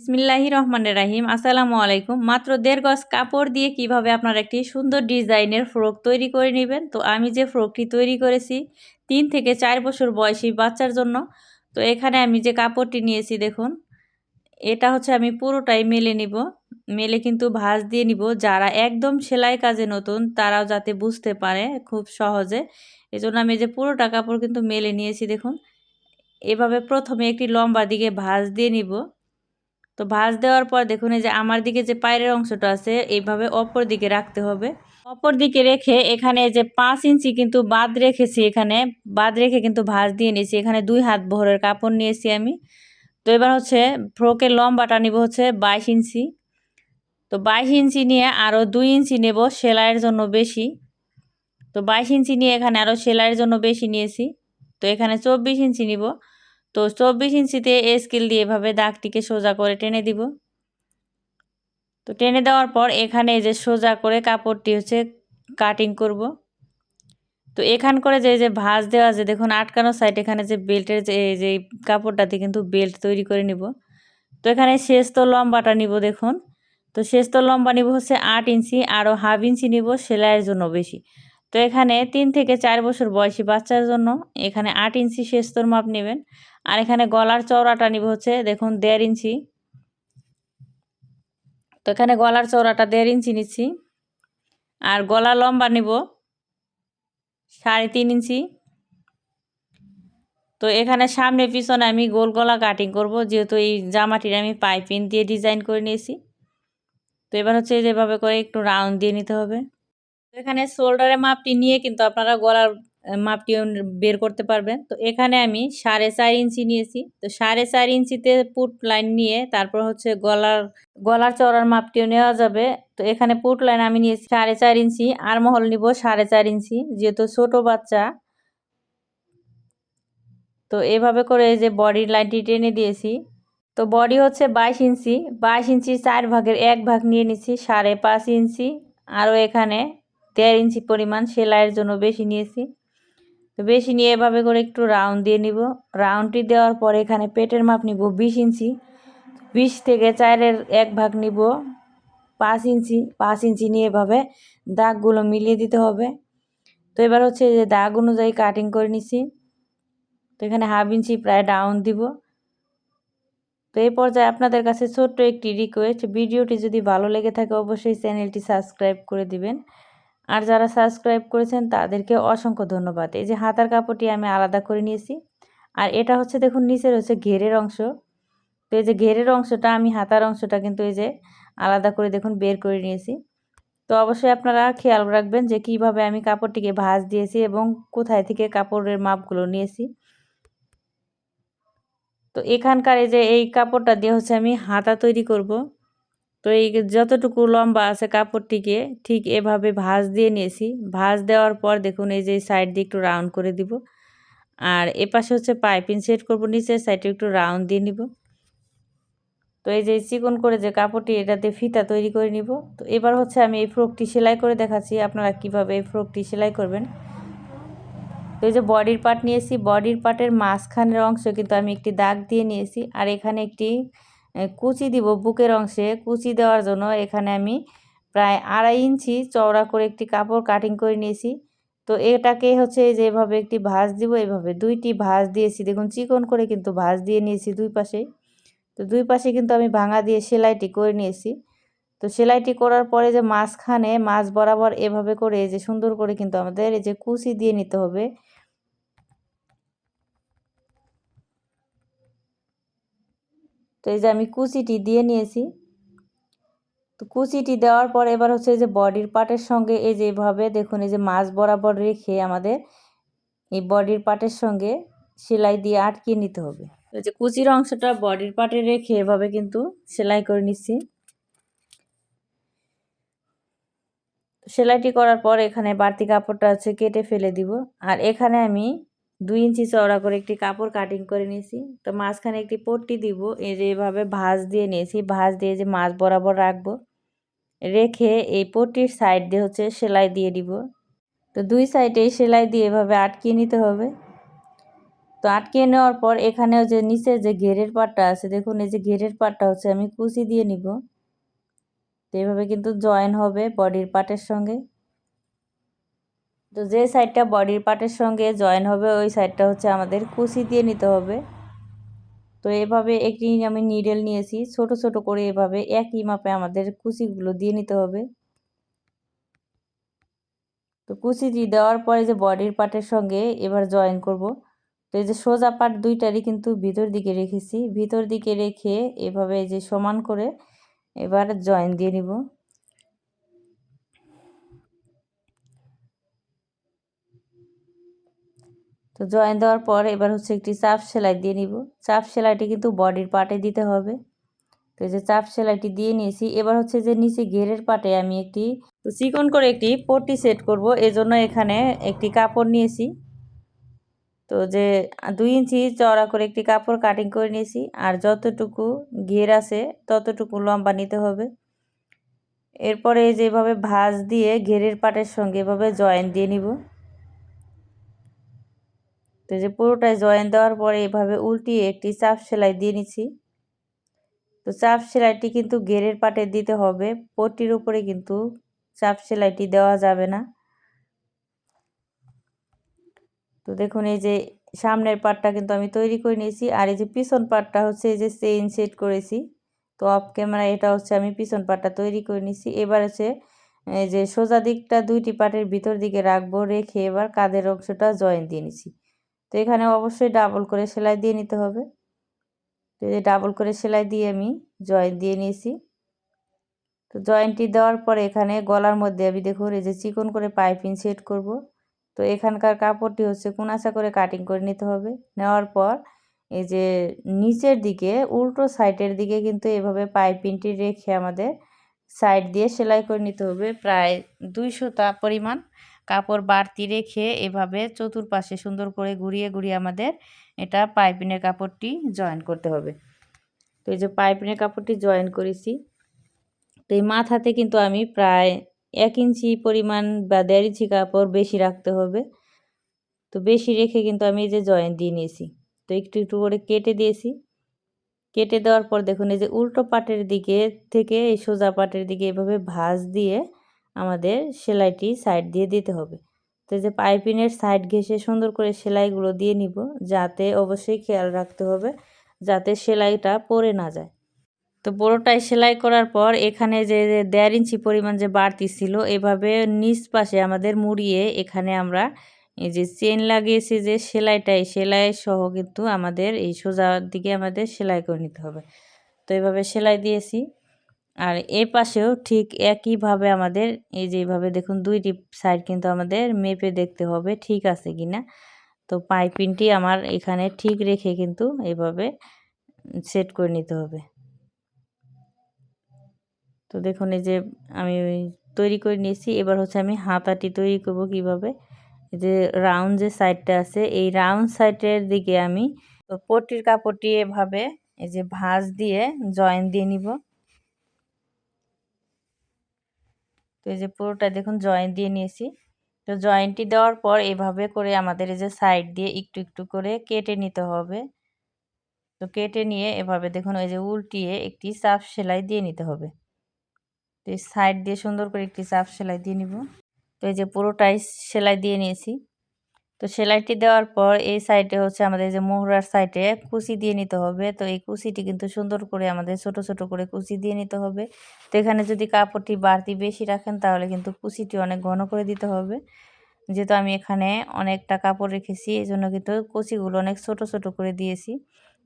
বিসমিল্লাহি রহমানের রাহিম। আসসালামু আলাইকুম। মাত্র দেড় গজ কাপড় দিয়ে কীভাবে আপনারা একটি সুন্দর ডিজাইনের ফ্রক তৈরি করে নেবেন? তো আমি যে ফ্রকটি তৈরি করেছি তিন থেকে চার বছর বয়সী বাচ্চার জন্য। তো এখানে আমি যে কাপড়টি নিয়েছি, দেখুন, এটা হচ্ছে আমি পুরোটাই মেলে নিব। মেলে কিন্তু ভাঁজ দিয়ে নিব। যারা একদম সেলাই কাজে নতুন, তারাও যাতে বুঝতে পারে খুব সহজে। এজন্য আমি যে পুরোটা কাপড় কিন্তু মেলে নিয়েছি, দেখুন। এভাবে প্রথমে একটি লম্বা দিকে ভাঁজ দিয়ে নিব। তো ভাঁজ দেওয়ার পর দেখুন এই যে আমার দিকে যে পায়ের অংশটা আছে, এইভাবে অপর দিকে রাখতে হবে। অপর দিকে রেখে এখানে যে পাঁচ ইঞ্চি কিন্তু বাদ রেখেছি এখানে, বাদ রেখে কিন্তু ভাঁজ দিয়ে নিয়েছি। এখানে দুই হাত ভরের কাপড় নিয়েছি আমি। তো এবার হচ্ছে ফ্রকের লম্বাটা নিব হচ্ছে বাইশ ইঞ্চি। তো বাইশ ইঞ্চি নিয়ে আরও দুই ইঞ্চি নেব সেলাইয়ের জন্য বেশি। তো বাইশ ইঞ্চি নিয়ে এখানে আরও সেলাইয়ের জন্য বেশি নিয়েছি। তো এখানে চব্বিশ ইঞ্চি নিব। তো চব্বিশ ইঞ্চিতে স্কেল দিয়ে এভাবে দাগটিকে সোজা করে টেনে দিব। তো টেনে দেওয়ার পর এখানে যে সোজা করে কাপড়টি হচ্ছে কাটিং করব। তো এখান করে যে যে ভাঁজ দেওয়া যে দেখুন আটকানো সাইড এখানে যে বেল্টের যে যে কাপড়টাতে কিন্তু বেল্ট তৈরি করে নিব। তো এখানে শেষ তো লম্বাটা নিব দেখুন। তো শেষ তো লম্বা নিব হচ্ছে আট ইঞ্চি আরও হাফ ইঞ্চি নিব, সেলাইয়ের জন্য বেশি। তো এখানে তিন থেকে চার বছর বয়সী বাচ্চার জন্য এখানে আট ইঞ্চি শেস্তর মাপ নেবেন। আর এখানে গলার চওড়াটা নিব হচ্ছে, দেখুন, দেড় ইঞ্চি। তো এখানে গলার চওড়াটা দেড় ইঞ্চি নিচ্ছি। আর গলা লম্বা নিব সাড়ে তিন ইঞ্চি। তো এখানে সামনে পিছনে আমি গোল গলা কাটিং করব, যেহেতু এই জামাটির আমি পাইপিং দিয়ে ডিজাইন করে নিয়েছি। তো এবার হচ্ছে যেভাবে করে একটু রাউন্ড দিয়ে নিতে হবে। এখানে শোল্ডারের মাপটি নিয়ে কিন্তু আপনারা গলার মাপটিও বের করতে পারবেন। তো এখানে আমি সাড়ে চার ইঞ্চি নিয়েছি। তো সাড়ে চার ইঞ্চিতে পুট লাইন নিয়ে তারপর হচ্ছে গলার গলার চড়ার মাপটিও নেওয়া যাবে। তো এখানে পুট লাইন আমি নিয়েছি সাড়ে চার ইঞ্চি। আর মহল নিব সাড়ে চার ইঞ্চি, যেহেতু ছোট বাচ্চা। তো এভাবে করে এই যে বডির লাইনটি টেনে দিয়েছি। তো বডি হচ্ছে বাইশ ইঞ্চি। বাইশ ইঞ্চি চার ভাগের এক ভাগ নিয়ে নিচ্ছি, সাড়ে পাঁচ ইঞ্চি। আরও এখানে দেড় ইঞ্চি পরিমাণ সেলাইয়ের জন্য বেশি নিয়েছি। তো বেশি নিয়ে এভাবে করে একটু রাউন্ড দিয়ে নিব। রাউন্ডটি দেওয়ার পর এখানে পেটের মাপ নিব বিশ ইঞ্চি। বিশ থেকে চারের এক ভাগ নিব। পাঁচ ইঞ্চি পাঁচ ইঞ্চি নিয়ে এভাবে দাগগুলো মিলিয়ে দিতে হবে। তো এবার হচ্ছে যে দাগ অনুযায়ী কাটিং করে নিছি। তো এখানে হাফ ইঞ্চি প্রায় ডাউন দিব। তো এই পর্যায়ে আপনাদের কাছে ছোট্ট একটি রিকোয়েস্ট ভিডিওটি যদি ভালো লেগে থাকে অবশ্যই চ্যানেলটি সাবস্ক্রাইব করে দিবেন। আর যারা সাবস্ক্রাইব করেছেন তাদেরকে অসংখ্য ধন্যবাদ। এই যে হাতার কাপড়টি আমি আলাদা করে নিয়েছি। আর এটা হচ্ছে দেখুন, নিচের হচ্ছে ঘেরের অংশ। তো এই যে ঘেরের অংশটা, আমি হাতার অংশটা কিন্তু এই যে আলাদা করে দেখুন বের করে নিয়েছি। তো অবশ্যই আপনারা খেয়াল রাখবেন যে কীভাবে আমি কাপড়টিকে ভাঁজ দিয়েছি এবং কোথায় থেকে কাপড়ের মাপগুলো নিয়েছি। তো এখানকার এই যে এই কাপড়টা দিয়ে হচ্ছে আমি হাতা তৈরি করব। তো এই যতটুকু লম্বা আছে কাপড়টিকে ঠিক এভাবে ভাঁজ দিয়ে নিয়েছি। ভাঁজ দেওয়ার পর দেখুন এই যে সাইড দিয়ে একটু রাউন্ড করে দিব। আর এপাশে হচ্ছে পাইপিং সেট করব, নিচের সাইডে একটু রাউন্ড দিয়ে নিব। তো এই যে চিকন করে যে কাপড়টি এটাতে ফিতা তৈরি করে নিব। তো এবার হচ্ছে আমি এই ফ্রকটি সেলাই করে দেখাচ্ছি, আপনারা কীভাবে এই ফ্রকটি সেলাই করবেন। তো এই যে বডির পার্ট নিয়েছি, বডির পার্টের মাঝখানের অংশ কিন্তু আমি একটি দাগ দিয়ে নিয়েছি। আর এখানে একটি কুচি দিব বুকের অংশে। কুচি দেওয়ার জন্য এখানে আমি প্রায় আড়াই ইঞ্চি চওড়া করে একটি কাপড় কাটিং করে নিয়েছি। তো এটাকে হচ্ছে যেভাবে একটি ভাঁজ দিব, এভাবে দুইটি ভাঁজ দিয়েছি। দেখুন, চিকন করে কিন্তু ভাঁজ দিয়ে নিয়েছি দুই পাশে। তো দুই পাশে কিন্তু আমি ভাঙা দিয়ে সেলাইটি করে নিয়েছি। তো সেলাইটি করার পরে যে মাঝখানে মাছ বরাবর এভাবে করে যে সুন্দর করে কিন্তু আমাদের এই যে কুচি দিয়ে নিতে হবে। তো এই যে আমি কুচিটি দিয়ে নিয়েছি। তো কুচিটি দেওয়ার পর এবার হচ্ছে যে বডির পার্টের সঙ্গে এই যে এভাবে দেখুন, এই যে মাছ বরাবর রেখে আমাদের এই বডির পার্টের সঙ্গে সেলাই দিয়ে আটকিয়ে নিতে হবে। এই যে কুচির অংশটা বডির পার্টে রেখে এভাবে কিন্তু সেলাই করে নিচ্ছি। সেলাইটি করার পর এখানে বাড়তি কাপড়টা আছে কেটে ফেলে দিব। আর এখানে আমি দুই ইঞ্চি চওড়া করে একটি কাপড় কাটিং করে নিয়েছি। তো মাঝখানে একটি পট্টি দিব, এই যে এভাবে ভাঁজ দিয়ে নিয়েছি। ভাঁজ দিয়ে যে মাছ বরাবর রাখব, রেখে এই পট্টির সাইড দিয়ে হচ্ছে সেলাই দিয়ে দিব। তো দুই সাইডে সেলাই দিয়ে এভাবে আটকিয়ে নিতে হবে। তো আটকে নেওয়ার পর এখানেও যে নিচে যে ঘেরের পাটটা আছে, দেখুন এই যে ঘেরের পাটটা হচ্ছে আমি কুচি দিয়ে নিব। তো এইভাবে কিন্তু জয়েন হবে বডির পার্টের সঙ্গে। তো যে সাইডটা বডির পার্টের সঙ্গে জয়েন হবে, ওই সাইডটা হচ্ছে আমাদের কুচি দিয়ে নিতে হবে। তো এভাবে একটি আমি নিডেল নিয়েছি, ছোট ছোট করে এভাবে একই মাপে আমাদের কুচিগুলো দিয়ে নিতে হবে। তো কুচি দিয়ে দেওয়ার পরে যে বডির পার্টের সঙ্গে এবার জয়েন করব। তো এই যে সোজা পার্ট দুইটারই কিন্তু ভিতর দিকে রেখেছি, ভিতর দিকে রেখে এভাবে যে সমান করে এবার জয়েন দিয়ে নিব। তো জয়েন দেওয়ার পর এবার হচ্ছে একটি চাপ সেলাই দিয়ে নিব। চাপ সেলাইটি কিন্তু বডির পার্টে দিতে হবে। তো এই যে চাপ সেলাইটি দিয়ে নিয়েছি। এবার হচ্ছে যে নিচে ঘেরের পাটে আমি একটি, তো চিকন করে একটি পট্টি সেট করব। এজন্য এখানে একটি কাপড় নিয়েছি। তো যে দুই ইঞ্চি চড়া করে একটি কাপড় কাটিং করে নিয়েছি। আর যতটুকু ঘের আছে, ততটুকু লম্বা নিতে হবে। এরপরে যেভাবে ভাঁজ দিয়ে ঘেরের পাটের সঙ্গে এভাবে জয়েন দিয়ে নিব। তো যে পুরোটায় জয়েন দেওয়ার পরে এভাবে উল্টিয়ে একটি চাপ সেলাই দিয়ে নিচ্ছি তো চাপ সেলাইটি কিন্তু গেরের পাটে দিতে হবে, পট্টির উপরে কিন্তু চাপ সেলাইটি দেওয়া যাবে না। তো দেখুন, এই যে সামনের পাটটা কিন্তু আমি তৈরি করে নিয়েছি, আর এই যে পিছন পাটটা হচ্ছে এই যে চেইন সেট করেছি। তো অফ ক্যামেরা এটা হচ্ছে আমি পিছন পাটটা তৈরি করে নিয়েছি এবার হচ্ছে, এই যে সোজা দিকটা দুইটি পাটের ভিতর দিকে রাখব, রেখে এবার কাদের অংশটা জয়েন দিয়ে নিছি। তো এখানে অবশ্যই ডাবল করে সেলাই দিয়ে নিতে হবে। তো এই ডাবল করে সেলাই দিয়ে আমি জয়েন্ট দিয়ে নিয়েছি। তো জয়েন্টটি দেওয়ার পরে এখানে গলার মধ্যে আমি দেখুন, এই যে চিকন করে পাইপিং সেট করব। তো এখানকার কাপড়টি হচ্ছে কুনাচা করে কাটিং করে নিতে হবে। নেওয়ার পর এই যে নিচের দিকে, উল্টো সাইডের দিকে কিন্তু এভাবে পাইপিংটি রেখে আমাদের সাইড দিয়ে সেলাই করে নিতে হবে। প্রায় দুইশোটা পরিমাণ কাপড় বাড়তি রেখে এভাবে চতুর্পাশে সুন্দর করে ঘুরিয়ে ঘুরিয়ে আমাদের এটা পাইপিনের কাপড়টি জয়েন করতে হবে। তো এই যে পাইপিনের কাপড়টি জয়েন করেছি, তো এই মাথাতে কিন্তু আমি প্রায় এক ইঞ্চি পরিমাণ বা দেড় ইঞ্চি কাপড় বেশি রাখতে হবে। তো বেশি রেখে কিন্তু আমি এই যে জয়েন দিয়ে নিয়েছি। তো একটু একটু করে কেটে দিয়েছি। কেটে দেওয়ার পর দেখুন এই যে উল্টো পাটের দিকে থেকে এই সোজা পাটের দিকে এভাবে ভাঁজ দিয়ে আমাদের সেলাইটি সাইড দিয়ে দিতে হবে। তো যে পাইপিনের সাইড ঘেসে সুন্দর করে সেলাইগুলো দিয়ে নিব, যাতে অবশ্যই খেয়াল রাখতে হবে যাতে সেলাইটা পরে না যায়। তো বড়োটাই সেলাই করার পর এখানে যে দেড় ইঞ্চি পরিমাণ যে বাড়তি ছিল, এভাবে নিচ পাশে আমাদের মুড়িয়ে এখানে আমরা এই যে চেন লাগিয়েছি যে সেলাইটাই, সেলাই সহ কিন্তু আমাদের এই সোজার দিকে আমাদের সেলাই করে নিতে হবে। তো এভাবে সেলাই দিয়েছি। আর এ পাশেও ঠিক একইভাবে আমাদের, এই যে এইভাবে দেখুন দুইটি সাইড কিন্তু আমাদের মেপে দেখতে হবে ঠিক আছে কি না? তো পাইপিংটি আমার এখানে ঠিক রেখে কিন্তু এভাবে সেট করে নিতে হবে। তো দেখুন এই যে আমি তৈরি করে নিয়েছি, এবার হচ্ছে আমি হাতাটি তৈরি করব কীভাবে? যে রাউন্ড যে সাইডটা আছে, এই রাউন্ড সাইডের দিকে আমি পট্টির কাপড়টি এভাবে এই যে ভাঁজ দিয়ে জয়েন দিয়ে নিব। তো এই যে পুরোটা দেখুন জয়েন্ট দিয়ে নিয়েছি। তো জয়েন্টটি দেওয়ার পর এভাবে করে আমাদের এই যে সাইড দিয়ে একটু একটু করে কেটে নিতে হবে। তো কেটে নিয়ে এভাবে দেখুন ওই যে উল্টিয়ে একটি চাপ সেলাই দিয়ে নিতে হবে। তো এই সাইড দিয়ে সুন্দর করে একটি চাপ সেলাই দিয়ে নিব। তো এই যে পুরোটাই সেলাই দিয়ে নিয়েছি। তো সেলাইটি দেওয়ার পর এই সাইডে হচ্ছে আমাদের যে মোহরার সাইডে কুচি দিয়ে নিতে হবে। তো এই কুচিটি কিন্তু সুন্দর করে আমাদের ছোট ছোট করে কুচি দিয়ে নিতে হবে। তো এখানে যদি কাপড়টি বাড়তি বেশি রাখেন তাহলে কিন্তু কুচিটি অনেক ঘন করে দিতে হবে। যেহেতু আমি এখানে অনেকটা কাপড় রেখেছি এই জন্য কিন্তু কুচিগুলো অনেক ছোট ছোট করে দিয়েছি।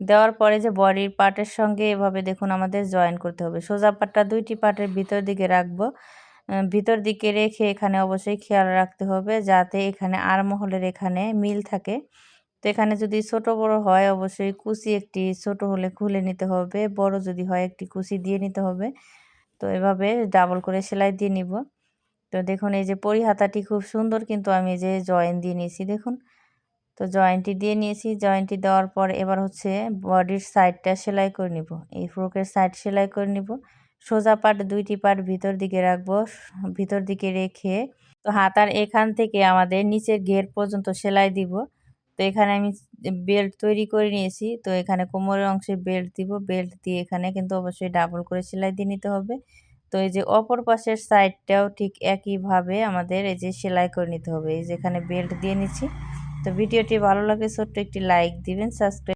দেওয়ার পরে যে বডির পার্টের সঙ্গে এভাবে দেখুন আমাদের জয়েন করতে হবে। সোজা পাটটা দুইটি পার্টের ভিতর দিকে রাখব। ভিতর দিকে রেখে এখানে অবশ্যই খেয়াল রাখতে হবে যাতে এখানে আর মহলের এখানে মিল থাকে। তো এখানে যদি ছোট বড় হয় অবশ্যই কুচি একটি ছোট হলে খুলে নিতে হবে, বড় যদি হয় একটি কুচি দিয়ে নিতে হবে। তো এভাবে ডাবল করে সেলাই দিয়ে নিব। তো দেখুন এই যে পরিহাতাটি খুব সুন্দর কিন্তু আমি যে জয়েন দিয়ে নিয়েছি দেখুন। তো জয়েন্টটি দিয়ে নিয়েছি, জয়েন্টটি দেওয়ার পর এবার হচ্ছে বডির সাইডটা সেলাই করে নিব। এই ফ্রকের সাইড সেলাই করে নিব। সোজা পাট দুইটি পাট ভিতর দিকে রাখব, ভিতর দিকে রেখে। তো হাতার এখান থেকে আমাদের নিচের ঘের পর্যন্ত সেলাই দিব। তো এখানে আমি বেল্ট তৈরি করে নিয়েছি। তো এখানে কোমরের অংশে বেল্ট দিব। বেল্ট দিয়ে এখানে কিন্তু অবশ্যই ডাবল করে সেলাই দিয়ে নিতে হবে। তো এই যে অপর পাশের সাইডটাও ঠিক একইভাবে আমাদের এই যে সেলাই করে নিতে হবে। এই যে এখানে বেল্ট দিয়ে নিচ্ছি। তো ভিডিওটি ভালো লাগে, ছোট্ট একটি লাইক দিবেন, সাবস্ক্রাইব